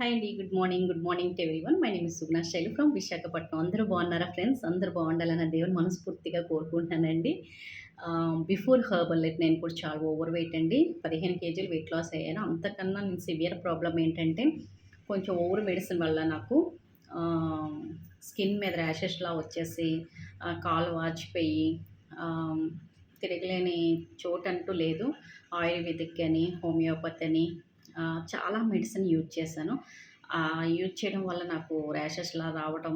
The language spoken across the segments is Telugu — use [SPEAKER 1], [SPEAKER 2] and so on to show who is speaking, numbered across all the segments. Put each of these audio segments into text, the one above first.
[SPEAKER 1] హాయ్ అండి good morning good morning to one my name is Suguna Shailu from Visakhapatnam అందరూ బాగున్నారా ఫ్రెండ్స్ అందరూ బాగుండాలని దేవుని మనస్ఫూర్తిగా కోరుకుంటున్నానండి. బిఫోర్ హర్బల్ లైట్ నేను కూడా చాలా ఓవర్ వెయిట్ అండి. పదిహేను కేజీలు వెయిట్ లాస్ అయ్యాను. అంతకన్నా నేను సివియర్ ప్రాబ్లం ఏంటంటే కొంచెం ఓవర్ మెడిసిన్ వల్ల నాకు um, స్కిన్ మీద ర్యాషెస్లా వచ్చేసి కాలు వాచిపోయి um, తిరగలేని చోటు అంటూ లేదు. ఆయుర్వేదిక్ అని హోమియోపతి అని చాలా మెడిసిన్ యూజ్ చేశాను. యూజ్ చేయడం వల్ల నాకు ర్యాషెస్లా రావడం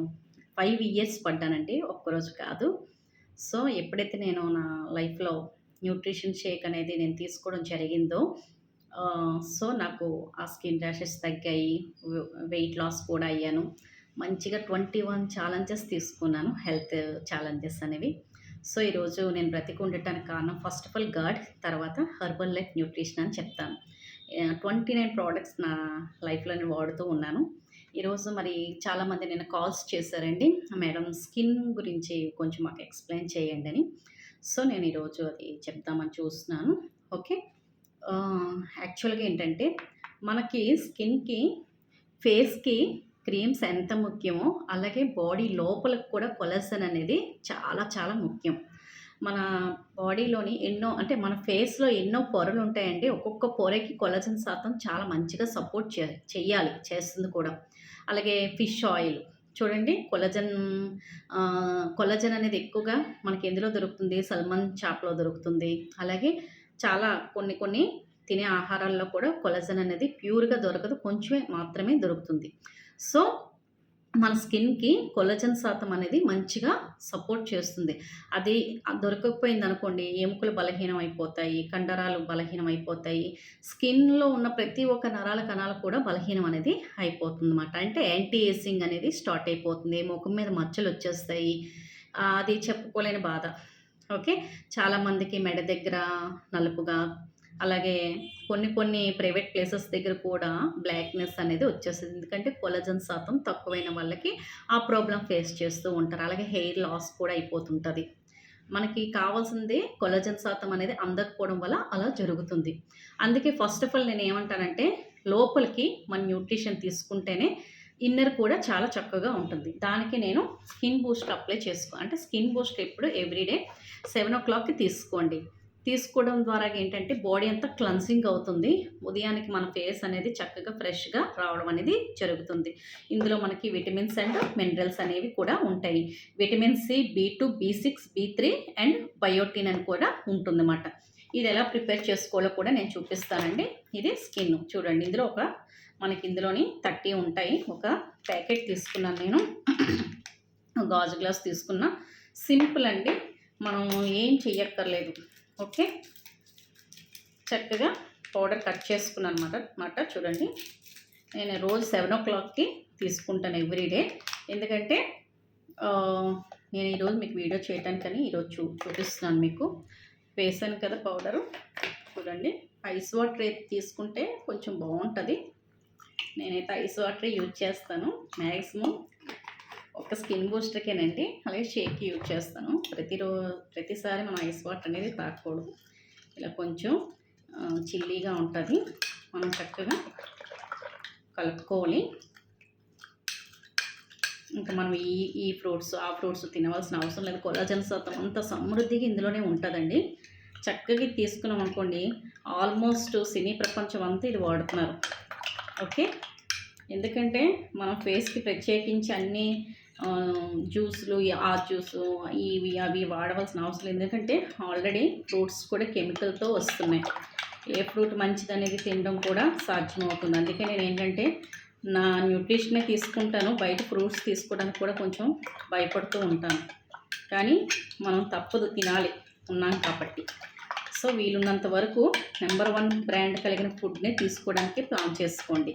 [SPEAKER 1] ఫైవ్ ఇయర్స్ పడ్డానండి ఒక్కరోజు కాదు. సో ఎప్పుడైతే నేను నా లైఫ్లో న్యూట్రిషన్ షేక్ అనేది నేను తీసుకోవడం జరిగిందో సో నాకు ఆ స్కిన్ ర్యాషెస్ తగ్గాయి వెయిట్ లాస్ కూడా అయ్యాను. మంచిగా ట్వంటీ వన్ ఛాలెంజెస్ తీసుకున్నాను హెల్త్ ఛాలెంజెస్ అనేవి. సో ఈరోజు నేను బ్రతికి ఉండటానికి కారణం ఫస్ట్ ఆఫ్ ఆల్ గాడ్ తర్వాత హర్బల్ లైఫ్ న్యూట్రిషన్ అని చెప్తాను. ట్వంటీ నైన్ ప్రోడక్ట్స్ నా లైఫ్లో నేను వాడుతూ ఉన్నాను. ఈరోజు మరి చాలామంది నేను కాల్స్ చేశారండి. మేడం స్కిన్ గురించి కొంచెం మాకు ఎక్స్ప్లెయిన్ చేయండి అని. సో నేను ఈరోజు అది చెప్దామని చూస్తున్నాను. ఓకే? యాక్చువల్గా ఏంటంటే మనకి స్కిన్కి ఫేస్కి క్రీమ్స్ ఎంత ముఖ్యమో అలాగే బాడీ లోపలకు కూడా కొలసన్ అనేది చాలా చాలా ముఖ్యం. మన బాడీలోని ఎన్నో అంటే మన ఫేస్లో ఎన్నో పొరలు ఉంటాయండి ఒక్కొక్క పొరకి కొలజన్ శాతం చాలా మంచిగా సపోర్ట్ చే చెయ్యాలి చేస్తుంది కూడా. అలాగే ఫిష్ ఆయిల్. చూడండి కొలజన్ కొలజన్ అనేది ఎక్కువగా మనకి ఎందులో దొరుకుతుంది? సల్మన్ చాప్లో దొరుకుతుంది. అలాగే చాలా కొన్ని కొన్ని తినే ఆహారాల్లో కూడా కొలజన్ అనేది ప్యూర్గా దొరకదు. కొంచెమే మాత్రమే దొరుకుతుంది. సో మన స్కిన్కి కొలజన్ శాతం అనేది మంచిగా సపోర్ట్ చేస్తుంది. అది దొరకకపోయింది అనుకోండి ఎముకలు బలహీనం అయిపోతాయి కండరాలు బలహీనం అయిపోతాయి స్కిన్లో ఉన్న ప్రతి ఒక్క నరాల కణాలు కూడా బలహీనం అనేది అయిపోతుంది అనమాట అంటే యాంటీ ఏసింగ్ అనేది స్టార్ట్ అయిపోతుంది ముఖం మీద మచ్చలు వచ్చేస్తాయి అది చెప్పుకోలేని బాధ. ఓకే? చాలామందికి మెడ దగ్గర నలుపుగా అలాగే కొన్ని కొన్ని ప్రైవేట్ ప్లేసెస్ దగ్గర కూడా బ్లాక్నెస్ అనేది వచ్చేస్తుంది. ఎందుకంటే కొలజన్ శాతం తక్కువైన వాళ్ళకి ఆ ప్రాబ్లం ఫేస్ చేస్తూ ఉంటారు. అలాగే హెయిర్ లాస్ కూడా అయిపోతుంటుంది. మనకి కావాల్సింది కొలజన్ శాతం అనేది అందకపోవడం వల్ల అలా జరుగుతుంది. అందుకే ఫస్ట్ ఆఫ్ ఆల్ నేను ఏమంటానంటే లోపలికి మన న్యూట్రిషన్ తీసుకుంటేనే ఇన్నర్ కూడా చాలా చక్కగా ఉంటుంది. దానికి నేను స్కిన్ బూస్ట్ అప్లై చేసుకో అంటే స్కిన్ బూస్ట్ ఎప్పుడు ఎవ్రీడే సెవెన్ ఓ క్లాక్కి తీసుకోండి. తీసుకోవడం ద్వారా ఏంటంటే బాడీ అంతా క్లన్సింగ్ అవుతుంది. ఉదయానికి మన ఫేస్ అనేది చక్కగా ఫ్రెష్గా రావడం అనేది జరుగుతుంది. ఇందులో మనకి విటమిన్స్ అండ్ మినరల్స్ అనేవి కూడా ఉంటాయి. Vitamin C B two B six B three and biotin అని కూడా ఉంటుందన్నమాట. ఇది ఎలా ప్రిపేర్ చేసుకోవాలో కూడా నేను చూపిస్తానండి. ఇది స్కిన్ చూడండి. ఇందులో ఒక మనకి ఇందులోని థర్టీ ఉంటాయి. ఒక ప్యాకెట్ తీసుకున్నాను నేను. గాజు గ్లాస్ తీసుకున్నా. సింపుల్ అండి. మనం ఏం చెయ్యక్కర్లేదు. ఓకే. చక్కగా పౌడర్ కట్ చేసుకున్నాను అనమాట అనమాట చూడండి. నేను రోజు సెవెన్ ఓ క్లాక్కి తీసుకుంటాను ఎవ్రీడే ఎందుకంటే నేను ఈరోజు మీకు వీడియో చేయడానికని ఈరోజు చూ చూపిస్తున్నాను మీకు. వేసాను కదా పౌడరు. చూడండి. ఐస్ వాటర్ అయితే తీసుకుంటే కొంచెం బాగుంటుంది. నేనైతే ఐస్ వాటర్ యూజ్ చేస్తాను. మ్యాక్సిమం ఒక స్కిన్ బూస్టర్కేనండి. అలాగే షేక్ యూజ్ చేస్తాను. ప్రతిరోజు ప్రతిసారి మనం ఐస్ వాటర్ అనేది తాగకూడదు. ఇలా కొంచెం చిల్లీగా ఉంటుంది. మనం చక్కగా కలుపుకోవాలి. ఇంకా మనం ఈ ఈ ఫ్రూట్స్ ఆ ఫ్రూట్స్ తినవలసిన అవసరం లేదు. కొలాజన్ శాతం అంత సమృద్ధిగా ఇందులోనే ఉంటుందండి. చక్కగా తీసుకున్నాం అనుకోండి ఆల్మోస్ట్ సినీ ప్రపంచం అంతా ఇది వాడుతున్నారు. ఓకే? ఎందుకంటే మనం ఫేస్కి ప్రత్యేకించి అన్నీ జ్యూస్లు ఆ జ్యూసు ఇవి అవి వాడవలసిన అవసరం ఎందుకంటే ఆల్రెడీ ఫ్రూట్స్ కూడా కెమికల్తో వస్తున్నాయి. ఏ ఫ్రూట్ మంచిది అనేది తినడం కూడా సాధ్యమవుతుంది. అందుకే నేను ఏంటంటే నా న్యూట్రిషనే తీసుకుంటాను బయట ఫ్రూట్స్ తీసుకోవడానికి కూడా కొంచెం భయపడుతూ ఉంటాను. కానీ మనం తప్పదు తినాలి ఉన్నాం కాబట్టి. సో వీలున్నంత వరకు నెంబర్ వన్ బ్రాండ్ కలిగిన ఫుడ్ని తీసుకోవడానికి ప్లాన్ చేసుకోండి.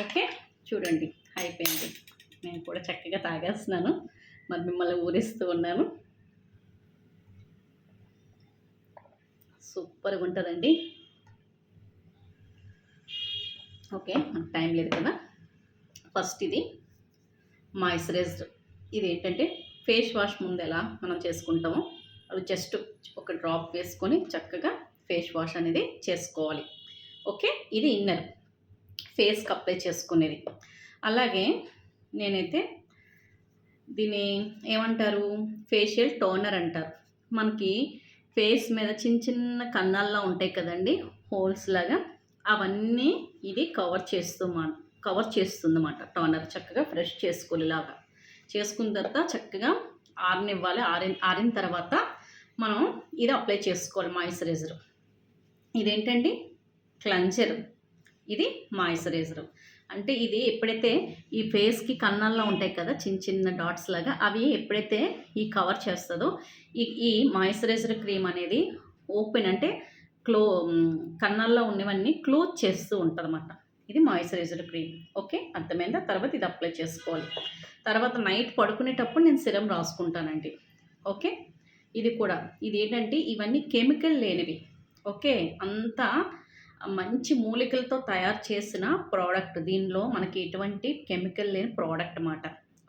[SPEAKER 1] ఓకే? చూడండి అయిపోయింది. నేను కూడా చక్కగా తాగేస్తున్నాను. మరి మిమ్మల్ని ఊరిస్తూ ఉన్నాను. సూపర్గా ఉంటుందండి. ఓకే మనకు టైం లేదు కదా. ఫస్ట్ ఇది మాయిశ్చరైజ్డ్ ఇది ఏంటంటే ఫేస్ వాష్ ముందు ఎలా మనం చేసుకుంటామో అది జస్ట్ ఒక డ్రాప్ వేసుకొని చక్కగా ఫేస్ వాష్ అనేది చేసుకోవాలి. ఓకే ఇది ఇన్నర్. ఫేస్కి అప్లై చేసుకునేది. అలాగే నేనైతే దీన్ని ఏమంటారు? ఫేషియల్ టోనర్ అంటారు. మనకి ఫేస్ మీద చిన్న చిన్న కన్నాల్లో ఉంటాయి కదండి హోల్స్ లాగా. అవన్నీ ఇది కవర్ చేస్తూ కవర్ చేస్తుంది అన్నమాట టోనర్ చక్కగా ఫ్రెష్ చేసుకోలేలాగా చేసుకున్న తర్వాత చక్కగా ఆరనివ్వాలి. ఆరిన ఆరిన తర్వాత మనం ఇది అప్లై చేసుకోవాలి మాయిశ్చరైజర్ ఇదేంటండి? క్లంజర్ ఇది మాయిశ్చరైజర్ అంటే ఇది ఎప్పుడైతే ఈ ఫేస్కి కన్నాల్లో ఉంటాయి కదా చిన్న చిన్న డాట్స్ లాగా అవి ఎప్పుడైతే ఈ కవర్ చేస్తుందో ఈ ఈ మాయిశ్చరైజర్ క్రీమ్ అనేది ఓపెన్ అంటే క్లో కన్నాల్లో ఉన్నవన్నీ క్లోజ్ చేస్తూ ఉంటుందన్నమాట. ఇది మాయిశ్చరైజర్ క్రీమ్. ఓకే? అర్థమైందా? తర్వాత ఇది అప్లై చేసుకోవాలి. తర్వాత నైట్ పడుకునేటప్పుడు నేను సిరం రాసుకుంటానండి. ఓకే? ఇది కూడా. ఇది ఏంటంటే ఇవన్నీ కెమికల్ లేనివి. ఓకే? అంతా మంచి మూలికలతో తయారు చేసిన ప్రోడక్ట్. దీనిలో మనకి ఎటువంటి కెమికల్ లేని ప్రోడక్ట్ అన్నమాట.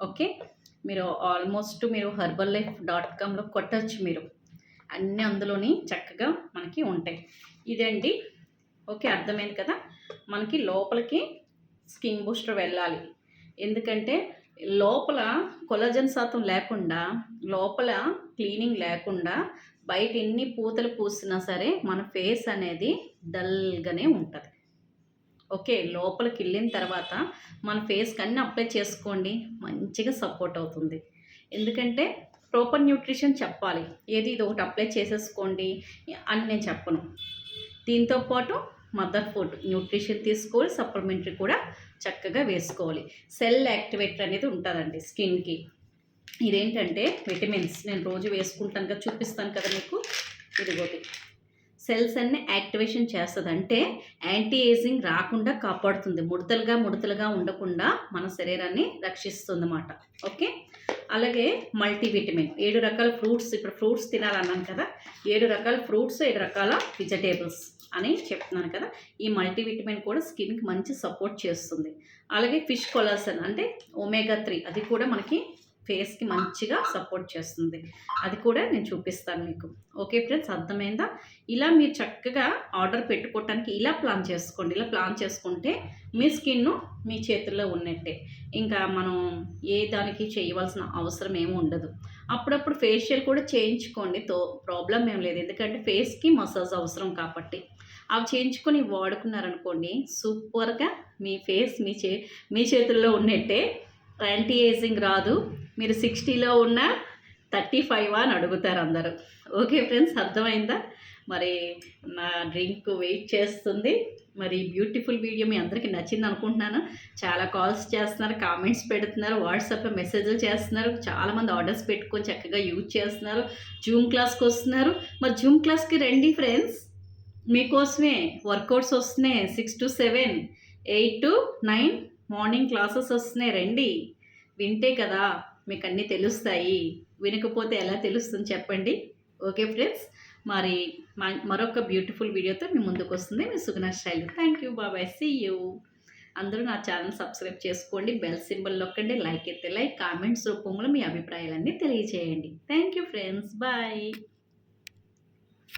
[SPEAKER 1] ఓకే? మీరు ఆల్మోస్ట్ మీరు హర్బల్ లైఫ్ డాట్ కామ్లో కొట్టచ్చు మీరు. అన్నీ అందులోని చక్కగా మనకి ఉంటాయి. ఇదండి. ఓకే? అర్థమైంది కదా? మనకి లోపలికి స్కిన్ బూస్టర్ వెళ్ళాలి. ఎందుకంటే లోపల కొలజన్ శాతం లేకుండా లోపల క్లీనింగ్ లేకుండా బయట ఎన్ని పూతలు పూసినా సరే మన ఫేస్ అనేది డల్గానే ఉంటుంది. ఓకే లోపలికి వెళ్ళిన తర్వాత మన ఫేస్కి అన్నీ అప్లై చేసుకోండి. మంచిగా సపోర్ట్ అవుతుంది. ఎందుకంటే ప్రాపర్ న్యూట్రిషన్ చెప్పాలి. ఏది ఇది ఒకటి అప్లై చేసేసుకోండి అని నేను చెప్పను. దీంతో పాటు మదర్ ఫుడ్ న్యూట్రిషన్ తీసుకోవాలి. సప్లిమెంటరీ కూడా చక్కగా వేసుకోవాలి. సెల్ యాక్టివేటర్ అనేది ఉంటుందండి స్కిన్కి. ఇదేంటంటే విటమిన్స్. నేను రోజు వేసుకుంటాను కదా చూపిస్తాను కదా మీకు. ఇదిగోటి సెల్స్ అన్ని యాక్టివేషన్ చేస్తుంది. అంటే యాంటీ ఏజింగ్ రాకుండా కాపాడుతుంది. ముడతలుగా ముడతలుగా ఉండకుండా మన శరీరాన్ని రక్షిస్తుంది అన్నమాట ఓకే? అలాగే మల్టీవిటమిన్. ఏడు రకాల ఫ్రూట్స్. ఇప్పుడు ఫ్రూట్స్ తినాలన్నాను కదా. ఏడు రకాల ఫ్రూట్స్ ఏడు రకాల వెజిటేబుల్స్ అని చెప్తున్నాను కదా. ఈ మల్టీవిటమిన్ కూడా స్కిన్కి మంచి సపోర్ట్ చేస్తుంది. అలాగే ఫిష్ కొలాసన్ అంటే ఒమేగా త్రీ. అది కూడా మనకి ఫేస్కి మంచిగా సపోర్ట్ చేస్తుంది. అది కూడా నేను చూపిస్తాను మీకు. ఓకే ఫ్రెండ్స్ అర్థమైందా? ఇలా మీరు చక్కగా ఆర్డర్ పెట్టుకోవటానికి ఇలా ప్లాన్ చేసుకోండి. ఇలా ప్లాన్ చేసుకుంటే మీ స్కిన్ మీ చేతుల్లో ఉన్నట్టే. ఇంకా మనం ఏ దానికి చేయవలసిన అవసరం ఏమి ఉండదు. అప్పుడప్పుడు ఫేషియల్ కూడా చేయించుకోండి. తో ప్రాబ్లం ఏం లేదు. ఎందుకంటే ఫేస్కి మసాజ్ అవసరం కాబట్టి. అవి చేయించుకొని వాడుకున్నారనుకోండి సూపర్గా మీ ఫేస్ మీ చే మీ చేతుల్లో ఉన్నట్టే. యాంటీ ఏజింగ్ రాదు. మీరు సిక్స్టీలో ఉన్న థర్టీ ఫైవ్ అని అడుగుతారు అందరూ. ఓకే ఫ్రెండ్స్ అర్థమైందా? మరి నా డ్రింక్ వెయిట్ చేస్తుంది. మరి బ్యూటిఫుల్ వీడియో మీ అందరికీ నచ్చింది అనుకుంటున్నాను. చాలా కాల్స్ చేస్తున్నారు కామెంట్స్ పెడుతున్నారు వాట్సాప్లో మెసేజ్లు చేస్తున్నారు. చాలామంది ఆర్డర్స్ పెట్టుకొని చక్కగా యూజ్ చేస్తున్నారు. జూమ్ క్లాస్కి వస్తున్నారు. మరి జూమ్ క్లాస్కి రండి ఫ్రెండ్స్. మీకోసమే వర్కౌట్స్ వస్తున్నాయి. Six to seven eight to nine morning classes వస్తున్నాయి. రండి. వింటే కదా. మీకు అన్నీ తెలుస్తాయి. వినకపోతే ఎలా తెలుస్తుంది చెప్పండి. ఓకే ఫ్రెండ్స్ మరి మరొక బ్యూటిఫుల్ వీడియోతో మీ ముందుకు వస్తుంది మీ సుగుణ శైలి. థ్యాంక్ యూ బాబాయ్ సీ యూ అందరూ నా ఛానల్ సబ్స్క్రైబ్ చేసుకోండి బెల్ సింబల్ నొక్కండి లైక్ ఎత్తే లైక్ కామెంట్స్ రూపంలో మీ అభిప్రాయాలన్నీ తెలియజేయండి. Thank you friends bye